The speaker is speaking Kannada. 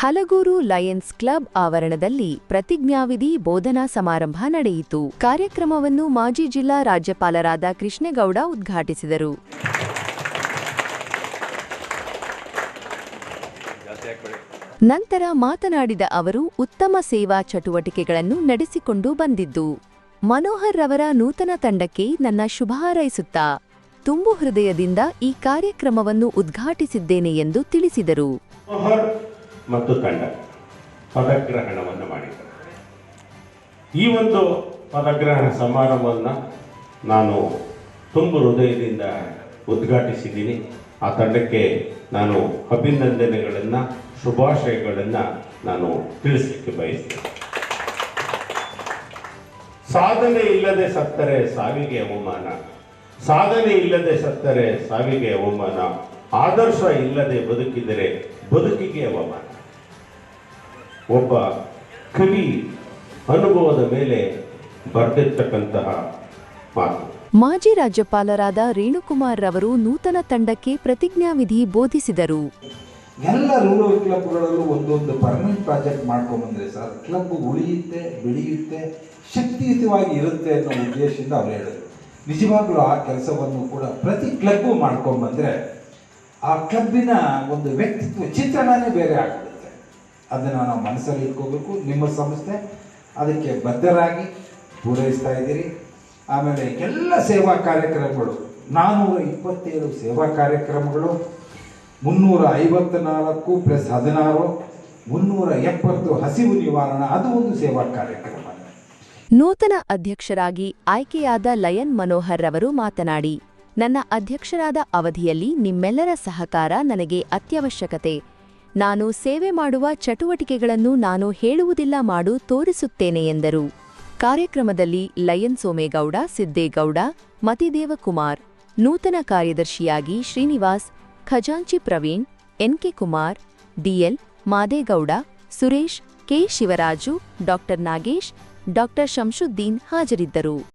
ಹಲಗೂರು ಲಯನ್ಸ್ ಕ್ಲಬ್ ಆವರಣದಲ್ಲಿ ಪ್ರತಿಜ್ಞಾವಿಧಿ ಬೋಧನಾ ಸಮಾರಂಭ ನಡೆಯಿತು. ಕಾರ್ಯಕ್ರಮವನ್ನು ಮಾಜಿ ಜಿಲ್ಲಾ ರಾಜ್ಯಪಾಲರಾದ ಕೃಷ್ಣೇಗೌಡ ಉದ್ಘಾಟಿಸಿದರು. ನಂತರ ಮಾತನಾಡಿದ ಅವರು, ಉತ್ತಮ ಸೇವಾ ಚಟುವಟಿಕೆಗಳನ್ನು ನಡೆಸಿಕೊಂಡು ಬಂದಿದ್ದು, ಮನೋಹರ್ ರವರ ನೂತನ ತಂಡಕ್ಕೆ ನನ್ನ ಶುಭ ಹಾರೈಸುತ್ತಾ, ತುಂಬು ಹೃದಯದಿಂದ ಈ ಕಾರ್ಯಕ್ರಮವನ್ನು ಉದ್ಘಾಟಿಸಿದ್ದೇನೆ ಎಂದು ತಿಳಿಸಿದರು. ಮತ್ತು ತಂಡ ಪದಗ್ರಹಣವನ್ನು ಮಾಡಿದ್ದಾರೆ ಈ ಒಂದು ಪದಗ್ರಹಣ ಸಮಾರಂಭವನ್ನು ನಾನು ತುಂಬ ಹೃದಯದಿಂದ ಉದ್ಘಾಟಿಸಿದ್ದೀನಿ. ಆ ತಂಡಕ್ಕೆ ನಾನು ಅಭಿನಂದನೆಗಳನ್ನು, ಶುಭಾಶಯಗಳನ್ನು ನಾನು ತಿಳಿಸಲಿಕ್ಕೆ ಬಯಸ್ತೇನೆ. ಸಾಧನೆ ಇಲ್ಲದೆ ಸತ್ತರೆ ಸಾವಿಗೆ ಅವಮಾನ. ಸಾಧನೆ ಇಲ್ಲದೆ ಸತ್ತರೆ ಸಾವಿಗೆ ಅವಮಾನ. ಆದರ್ಶ ಇಲ್ಲದೆ ಬದುಕಿದರೆ ಬದುಕಿಗೆ ಅವಮಾನ. ಒಬ್ಬ ಕವಿ ಅನುಭವದ ಮೇಲೆ ಬರೆದಿರ್ತಕ್ಕಂತಹ ಮಾತು. ಮಾಜಿ ರಾಜ್ಯಪಾಲರಾದ ರೇಣುಕುಮಾರ್ ರವರು ನೂತನ ತಂಡಕ್ಕೆ ಪ್ರತಿಜ್ಞಾವಿಧಿ ಬೋಧಿಸಿದರು. ಎಲ್ಲ ರೂರಲ್ ಕ್ಲಬ್ಗಳಲ್ಲೂ ಒಂದೊಂದು ಪರ್ಮನೆಂಟ್ ಪ್ರಾಜೆಕ್ಟ್ ಮಾಡ್ಕೊಂಡ್ಬಂದ್ರೆ ಸರ್ ಕ್ಲಬ್ ಉಳಿಯುತ್ತೆ ಬೆಳೆಯುತ್ತೆ ಶಕ್ತಿಯುತವಾಗಿ ಇರುತ್ತೆ ಅನ್ನೋ ಉದ್ದೇಶದಿಂದ ಅವ್ರು ಹೇಳಿದ್ರು. ನಿಜವಾಗ್ಲೂ ಆ ಕೆಲಸವನ್ನು ಕೂಡ ಪ್ರತಿ ಕ್ಲಬ್ಬು ಮಾಡ್ಕೊಂಡ್ಬಂದ್ರೆ ಆ ಕ್ಲಬ್ಬಿನ ಒಂದು ವ್ಯಕ್ತಿತ್ವ ಚಿತ್ರಣನೇ ಬೇರೆ ಆಗಿಬಿಡುತ್ತೆ. ಅದನ್ನು ನಾವು ಮನಸ್ಸಲ್ಲಿ ಇಟ್ಕೋಬೇಕು, ನಿಮ್ಮ ಸಂಸ್ಥೆ ಅದಕ್ಕೆ ಬದ್ಧರಾಗಿ ಪೂರೈಸ್ತಾ ಇದ್ದೀರಿ. ಆಮೇಲೆ ಎಲ್ಲ ಸೇವಾ ಕಾರ್ಯಕ್ರಮಗಳು ನಾನ್ನೂರ ಇಪ್ಪತ್ತೇಳು ಸೇವಾ ಕಾರ್ಯಕ್ರಮಗಳು, ಮುನ್ನೂರ ಐವತ್ತ ನಾಲ್ಕು ಪ್ಲಸ್ ಹದಿನಾರು, ಮುನ್ನೂರ ಎಪ್ಪತ್ತು ಹಸಿವು ನಿವಾರಣಾ, ಅದು ಒಂದು ಸೇವಾ ಕಾರ್ಯಕ್ರಮ. ನೂತನ ಅಧ್ಯಕ್ಷರಾಗಿ ಆಯ್ಕೆಯಾದ ಲಯನ್ ಮನೋಹರ್ ರವರು ಮಾತನಾಡಿ, ನನ್ನ ಅಧ್ಯಕ್ಷರಾದ ಅವಧಿಯಲ್ಲಿ ನಿಮ್ಮೆಲ್ಲರ ಸಹಕಾರ ನನಗೆ ಅತ್ಯವಶ್ಯಕತೆ. ನಾನು ಸೇವೆ ಮಾಡುವ ಚಟುವಟಿಕೆಗಳನ್ನು ನಾನು ಹೇಳುವುದಿಲ್ಲ ಮಾಡು ತೋರಿಸುತ್ತೇನೆ ಎಂದರು. ಕಾರ್ಯಕ್ರಮದಲ್ಲಿ ಲಯನ್ ಸೋಮೇಗೌಡ, ಸಿದ್ದೇಗೌಡ, ಮತಿದೇವಕುಮಾರ್, ನೂತನ ಕಾರ್ಯದರ್ಶಿಯಾಗಿ ಶ್ರೀನಿವಾಸ್, ಖಜಾಂಚಿ Praveen, NK Kumar, DL Madegowda, Suresh, K Shivaraju, doctor Nagesh, doctor Shamshuddin ಹಾಜರಿದ್ದರು.